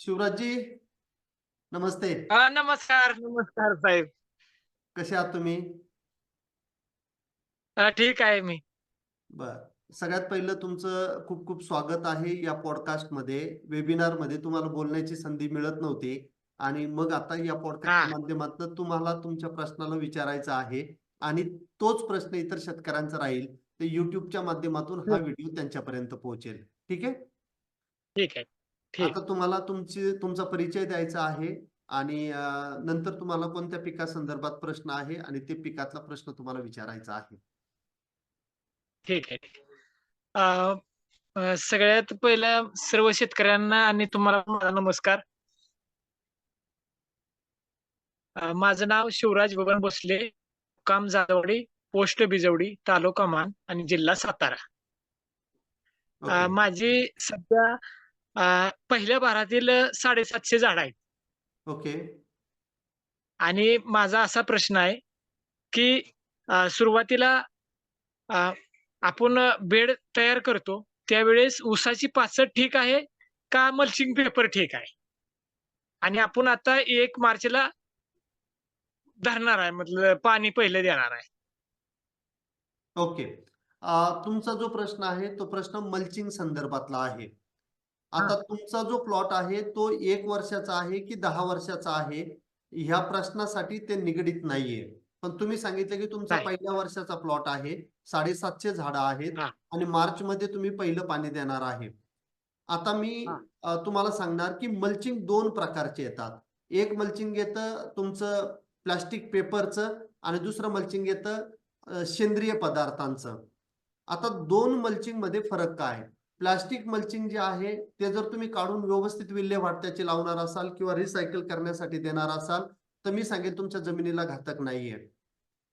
शिवराजजी नमस्ते. हा नमस्कार नमस्कार साहेब. कसे आहात तुम्ही? हा, ठीक आहे मी. बर. सगळ्यात पहिलं तुमचं खूप खूप स्वागत आहे या पॉडकास्टमध्ये. वेबिनारमध्ये तुम्हाला बोलण्याची संधी मिळत नव्हती. आणि मग आता या पॉडकास्टच्या हा. माध्यमातून तुम्हाला तुमच्या प्रश्नाला विचारायचा आहे. आणि तोच प्रश्न इतर शेतकऱ्यांचा राहील. तर युट्यूबच्या माध्यमातून हा. व्हिडिओ त्यांच्यापर्यंत पोहोचेल. ठीक आहे? ठीक आहे. आता तुम्हाला तुमची तुमचा परिचय द्यायचा आहे आणि नंतर तुम्हाला कोणत्या पिकासंदर्भात प्रश्न आहे आणि ते पिकातला प्रश्न तुम्हाला विचारायचा आहे? ठीक आहे. सगळ्यात पहिलं सर्व शेतकऱ्यांना आणि तुम्हाला नमस्कार. माझं नाव शिवराज बबन भोसले काम जाधवडी पोस्ट बिजवडी तालुका मान आणि जिल्हा सातारा. माझी सध्या पहिल्या भारातील साडेसातशे झाड आहेत. ओके. आणि माझा असा प्रश्न आहे की सुरुवातीला आपण बेड तयार करतो त्यावेळेस ऊसाची पाचट ठीक आहे का मल्चिंग पेपर ठीक आहे? आणि आपण आता एक मार्चला धरणार आहे मतलब पाणी पहिलं देणार आहे. ओके. तुमचा जो प्रश्न आहे तो प्रश्न मल्चिंग संदर्भातला आहे. आता तुमचा जो प्लॉट आहे तो एक वर्षाचा आहे की दहा वर्षाचा आहे? ह्या प्रश्नासाठी ते निगडीत नाहीये. पण तुम्ही सांगितलं की तुमचा. पहिल्या वर्षाचा प्लॉट आहे. साडेसातशे झाडं आहेत. आणि मार्च मध्ये तुम्ही पहिलं पाणी देणार आहे. आता मी तुम्हाला सांगणार की मल्चिंग दोन प्रकारचे येतात. एक मल्चिंग येतं तुमचं प्लास्टिक पेपरचं आणि दुसरं मल्चिंग येतं सेंद्रिय पदार्थांचं. आता दोन मल्चिंगमध्ये फरक काय? प्लास्टिक मल्चिंग जे आहे ते जर तुम्ही काढून व्यवस्थित विल्हेवाट त्याची लावणार असाल किंवा रिसायकल करण्यासाठी देणार असाल तर मी सांगेन तुमच्या जमिनीला घातक नाहीये.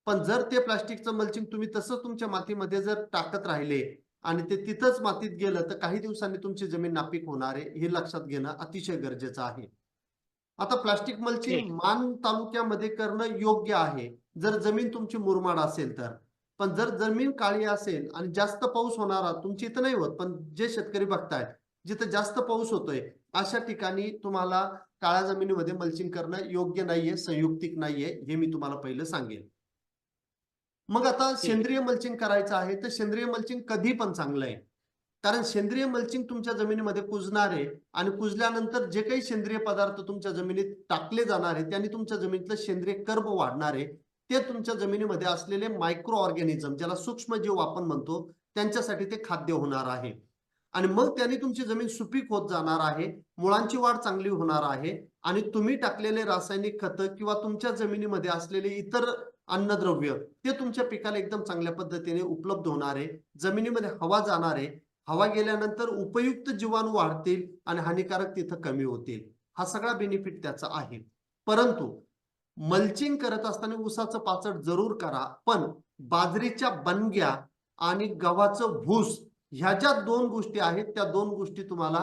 पण जर ते प्लास्टिकचं मल्चिंग तुम्ही तसंच तुमच्या मातीमध्ये जर टाकत राहिले आणि ते तिथंच मातीत गेलं तर काही दिवसांनी तुमची जमीन नापीक होणार आहे हे लक्षात घेणं अतिशय गरजेचं आहे. आता प्लास्टिक मल्चिंग. मान तालुक्यामध्ये करणं योग्य आहे. जर जमीन तुमची मुरमाड असेल तर. पण जर जमीन काळी असेल आणि जास्त पाऊस होणारा तुमची इथं नाही होत पण जे शेतकरी बघतायत जिथं जास्त पाऊस होतोय अशा ठिकाणी तुम्हाला काळ्या जमिनीमध्ये मल्चिंग करणं योग्य नाहीये संयुक्तिक नाहीये हे मी तुम्हाला पहिलं सांगेन. मग आता सेंद्रिय मल्चिंग करायचं आहे तर सेंद्रिय मल्चिंग कधी पण चांगलं आहे. कारण सेंद्रिय मल्चिंग तुमच्या जमिनीमध्ये कुजणार आहे आणि कुजल्यानंतर जे काही सेंद्रिय पदार्थ तुमच्या जमिनीत टाकले जाणार आहे त्यांनी तुमच्या जमिनीतलं सेंद्रिय कर्ब वाढणार आहे ते तुमच्या जमिनीमध्ये असलेले मायक्रो ऑर्गॅनिझम ज्याला सूक्ष्मजीव आपण म्हणतो त्यांच्यासाठी ते खाद्य होणार आहे. आणि मग त्यांनी तुमची जमीन सुपीक होत जाणार आहे मुळांची वाढ चांगली होणार आहे आणि तुम्ही टाकलेले रासायनिक खतं किंवा तुमच्या जमिनीमध्ये असलेले इतर अन्नद्रव्य ते तुमच्या पिकाला एकदम चांगल्या पद्धतीने उपलब्ध होणार आहे. जमिनीमध्ये हवा जाणार आहे. हवा गेल्यानंतर उपयुक्त जीवाणू वाढतील आणि हानिकारक तिथं कमी होतील. हा सगळा बेनिफिट त्याचा आहे. परंतु मल्चिंग करत असताना ऊसाचं पाचट जरूर करा पण बाजरीच्या बनग्या आणि गव्हाचं भूस ह्या ज्या दोन गोष्टी आहेत त्या दोन गोष्टी तुम्हाला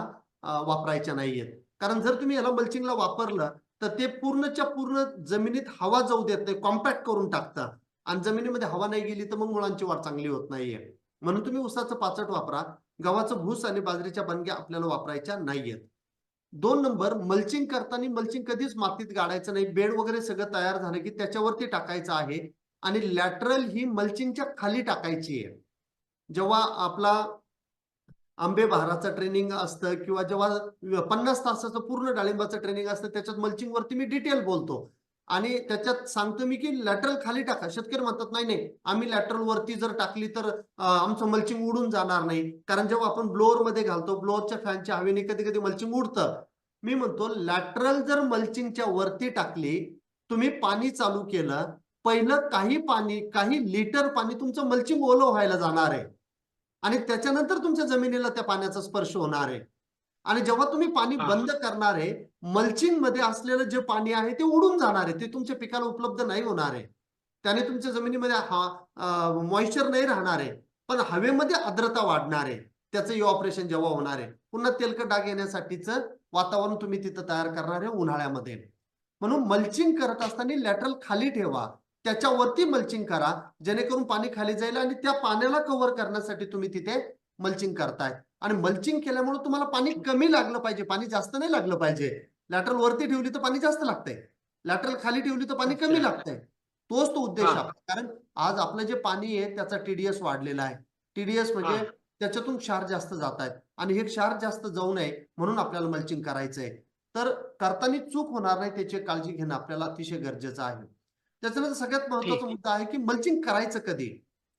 वापरायच्या नाहीयेत. कारण जर तुम्ही याला मल्चिंगला वापरलं तर ते पूर्णच्या पूर्ण जमिनीत हवा जाऊ देत नाही कॉम्पॅक्ट करून टाकतं. आणि जमिनीमध्ये हवा नाही गेली तर मग मुळांची वाढ चांगली होत नाहीये. म्हणून तुम्ही ऊसाचं पाचट वापरा गव्हाचं भूस आणि बाजरीच्या बनग्या आपल्याला वापरायच्या नाहीयेत. दोन नंबर मल्चिंग करताना मल्चिंग कधीच मातीत गाडायचं नाही. बेड वगैरे सगळं तयार झालं की त्याच्यावरती टाकायचं आहे आणि लॅटरल ही मल्चिंगच्या खाली टाकायची आहे. जेव्हा आपला आंबे बहाराचं ट्रेनिंग असतं किंवा जेव्हा पन्नास तासाचं पूर्ण डाळिंबाचं ट्रेनिंग असतं त्याच्यात मल्चिंग वरती मी डिटेल बोलतो. आणि त्याच्यात सांगतो मी की लॅटरल खाली टाका. शेतकरी म्हणतात नाही नाही आम्ही लॅटरल वरती जर टाकली तर आमचं मल्चिंग उडून जाणार नाही. कारण जेव्हा आपण ब्लोअरमध्ये घालतो ब्लोअरच्या फॅनच्या हवेने कधी कधी मल्चिंग उडतं. मी म्हणतो लॅटरल जर मल्चिंगच्या वरती टाकली तुम्ही पाणी चालू केलं पहिलं काही पाणी काही लिटर पाणी तुमचं मल्चिंग ओलं व्हायला जाणार आहे. आणि त्याच्यानंतर तुमच्या जमिनीला त्या पाण्याचा स्पर्श होणार आहे. आणि जेव्हा तुम्ही पाणी. बंद करणार आहे मल्चिंगमध्ये असलेलं जे पाणी आहे ते उडून जाणार आहे ते तुमच्या पिकाला उपलब्ध नाही होणार आहे. त्याने तुमच्या जमिनीमध्ये हा मॉइश्चर नाही राहणार आहे पण हवेमध्ये आर्द्रता वाढणार आहे. त्याचं ऑपरेशन जेव्हा होणार आहे पुन्हा तेलकट डाग येण्यासाठीचं वातावरण तुम्ही तिथं तयार करणार आहे उन्हाळ्यामध्ये. म्हणून मल्चिंग करत असताना लॅटरल खाली ठेवा. त्याच्यावरती मल्चिंग करा जेणेकरून पाणी खाली जाईल आणि त्या पाण्याला कव्हर करण्यासाठी तुम्ही तिथे मल्चिंग करताय. आणि मल्चिंग केल्यामुळे तुम्हाला पाणी कमी लागलं पाहिजे पाणी जास्त नाही लागलं पाहिजे. लॅटरल वरती ठेवली तर पाणी जास्त लागतंय. लॅटरल खाली ठेवली तर पाणी कमी. लागतंय. तोच तो उद्देश. आहे कारण आज आपलं जे पाणी आहे त्याचा टीडीएस वाढलेला आहे. टीडीएस म्हणजे. त्याच्यातून क्षार जास्त जात आहेत आणि हे क्षार जास्त जाऊ नये म्हणून आपल्याला मल्चिंग करायचंय. तर करताना चूक होणार नाही त्याची काळजी घेणं आपल्याला अतिशय गरजेचं आहे. त्याच्यानंतर सगळ्यात महत्त्वाचा. मुद्दा आहे की मल्चिंग करायचं कधी?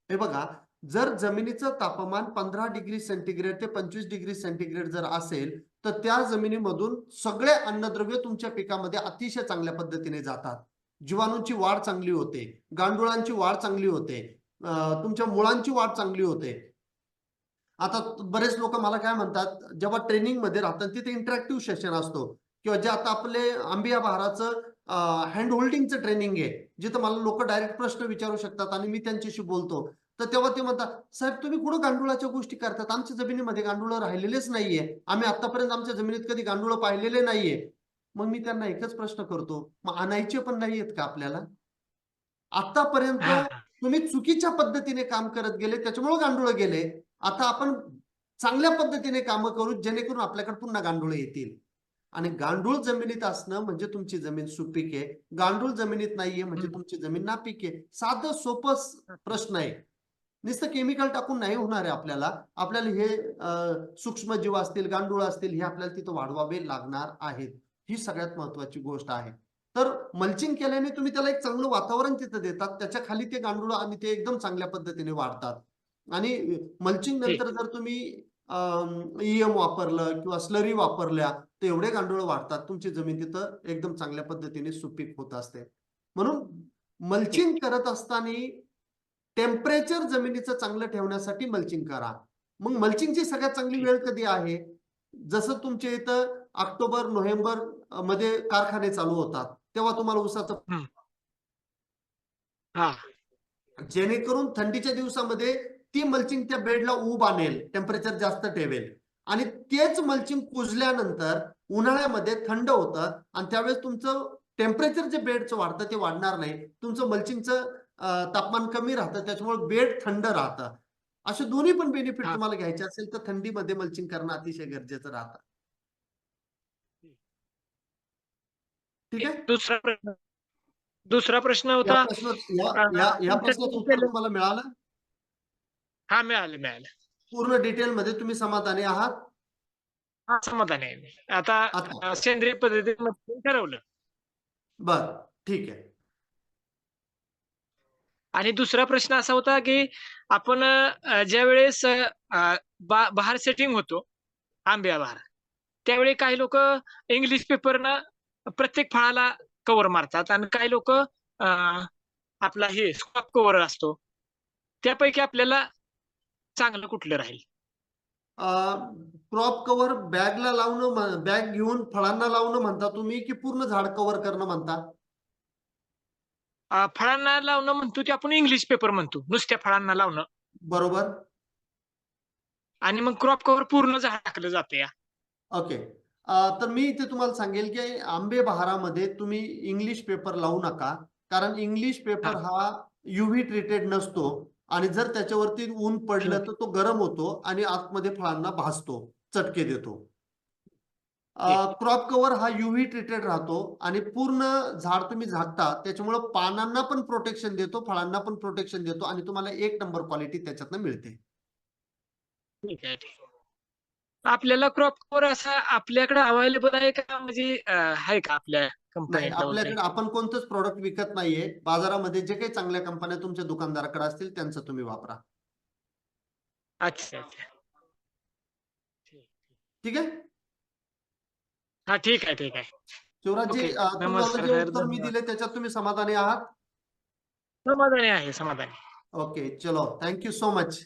हे बघा जर जमिनीचं तापमान पंधरा डिग्री सेंटीग्रेड ते पंचवीस डिग्री सेंटीग्रेड जर असेल तर त्या जमिनीमधून सगळे अन्नद्रव्य तुमच्या पिकामध्ये अतिशय चांगल्या पद्धतीने जातात. जीवाणूंची वाढ चांगली होते गांडुळांची वाढ चांगली होते तुमच्या मुळांची वाढ चांगली होते. आता बरेच लोक मला काय म्हणतात जेव्हा ट्रेनिंगमध्ये राहतात तिथे इंटरॅक्टिव्ह सेशन असतो. किंवा जे आता आपले आंबिया बहाराचं हँड होल्डिंगचं ट्रेनिंग आहे जिथं मला लोक डायरेक्ट प्रश्न विचारू शकतात आणि मी त्यांच्याशी बोलतो. तर तेव्हा ते म्हणतात साहेब तुम्ही कुठं गांडुळाच्या गोष्टी करतात? आमच्या जमिनीमध्ये गांडुळं राहिलेलेच नाहीये. आम्ही आतापर्यंत आमच्या जमिनीत कधी गांडुळं पाहिलेले नाहीये. मग मी त्यांना एकच प्रश्न करतो मग आणायचे पण नाहीयेत का आपल्याला? आतापर्यंत. तुम्ही चुकीच्या पद्धतीने काम करत गेले त्याच्यामुळे गांडुळं गेले. आता आपण चांगल्या पद्धतीने कामं करू जेणेकरून आपल्याकडे पुन्हा गांडुळं येतील. आणि गांडूळ जमिनीत असणं म्हणजे तुमची जमीन सुपीक आहे. गांडूळ जमिनीत नाहीये म्हणजे. तुमची जमीन नापीक आहे. साधं सोपं प्रश्न आहे. नुसतं केमिकल टाकून नाही होणार आहे आपल्याला. आपल्याला हे सूक्ष्मजीव असतील गांडूळ असतील हे आपल्याला तिथं वाढवावे लागणार आहेत. ही सगळ्यात महत्वाची गोष्ट आहे. तर मल्चिंग केल्याने तुम्ही त्याला एक चांगलं वातावरण तिथं देतात. त्याच्याखाली ते गांडूळ आणि ते एकदम चांगल्या पद्धतीने वाढतात. आणि मल्चिंग नंतर जर तुम्ही ईएम वापरलं किंवा स्लरी वापरल्या तर एवढे गांडूळ वाढतात. तुमची जमीन तिथं एकदम चांगल्या पद्धतीने सुपीक होत असते. म्हणून मल्चिंग करत असताना टेम्परेचर जमिनीचं चांगलं ठेवण्यासाठी मल्चिंग करा. मग मल्चिंगची सगळ्यात चांगली वेळ कधी आहे? जसं तुमच्या इथं ऑक्टोबर नोव्हेंबरमध्ये कारखाने चालू होतात तेव्हा तुम्हाला उसाचं हा. जेणेकरून थंडीच्या दिवसामध्ये ती मल्चिंग त्या बेडला ऊब आणेल टेम्परेचर जास्त ठेवेल. आणि तेच मल्चिंग कुजल्यानंतर उन्हाळ्यामध्ये थंड होतं आणि त्यावेळेस तुमचं टेम्परेचर जे बेडचं वाढतं ते वाढणार नाही. तुमचं मल्चिंगचं तापमान कमी राहतं त्याच्यामुळे बेड थंड राहतं. असे दोन्ही पण बेनिफिट. तुम्हाला घ्यायचे असेल तर थंडीमध्ये मल्चिंग करणं अतिशय गरजेचं राहतं. ठीक आहे? दुसरा प्रश्न दुसरा प्रश्न होता. या- प्रश्नाचं उत्तर तुम्हाला मिळालं? हा मिळालं मिळालं. पूर्ण डिटेल मध्ये तुम्ही समाधानी आहात? हा समाधानी आहे. आता सेंद्रिय पद्धतीने ठरवलं. बर ठीक आहे. आणि दुसरा प्रश्न असा होता की आपण ज्या वेळेस बहार सेटिंग होतो आंब्या बहार त्यावेळी काही लोक इंग्लिश पेपरनं प्रत्येक फळाला कव्हर मारतात आणि काही लोक आपला हे स्कॉप कव्हर असतो. त्यापैकी आपल्याला चांगलं कुठलं राहील? क्रॉप कव्हर बॅगला लावणं बॅग घेऊन फळांना लावणं म्हणता तुम्ही की पूर्ण झाड कव्हर करणं म्हणता? फळांना लावणं म्हणतो ते आपण इंग्लिश पेपर म्हणतो. नुसत्या फळांना लावणं. बरोबर. आणि मग क्रॉप कव्हर पूर्ण झाड टाकलं जाते या. ओके तर मी इथे तुम्हाला सांगेल की आंबे बहारामध्ये तुम्ही इंग्लिश पेपर लावू नका. कारण इंग्लिश पेपर हा. युव्ही ट्रीटेड नसतो. आणि जर त्याच्यावरती ऊन पडलं तर तो गरम होतो आणि आतमध्ये फळांना भाजतो. चटके देतो. क्रॉप कव्हर हा युव्ही ट्रीटेड राहतो आणि पूर्ण झाड तुम्ही झाकता त्याच्यामुळे पानांना पण प्रोटेक्शन देतो फळांना पण प्रोटेक्शन देतो आणि तुम्हाला एक नंबर क्वालिटी त्याच्यातनं मिळते. ठीक आहे ठीक आहे. आपल्याला क्रॉप कव्हर असा आपल्याकडे अवेलेबल आहे का? म्हणजे आहे का आपल्या नाही कंपनीत आपल्याकडे आपण कोणतंच प्रोडक्ट विकत नाहीये. बाजारामध्ये जे काही चांगल्या कंपन्या तुमच्या दुकानदाराकडे असतील त्यांचं तुम्ही वापरा. अच्छा अच्छा. ठीक आहे? हा ठीक आहे ठीक आहे. शिवराजजी तुम्हाला जे उत्तर मी धन्यवाद. दिले त्याच्यात तुम्ही समाधानी आहात? समाधानी आहे समाधानी. ओके चलो. Thank you so much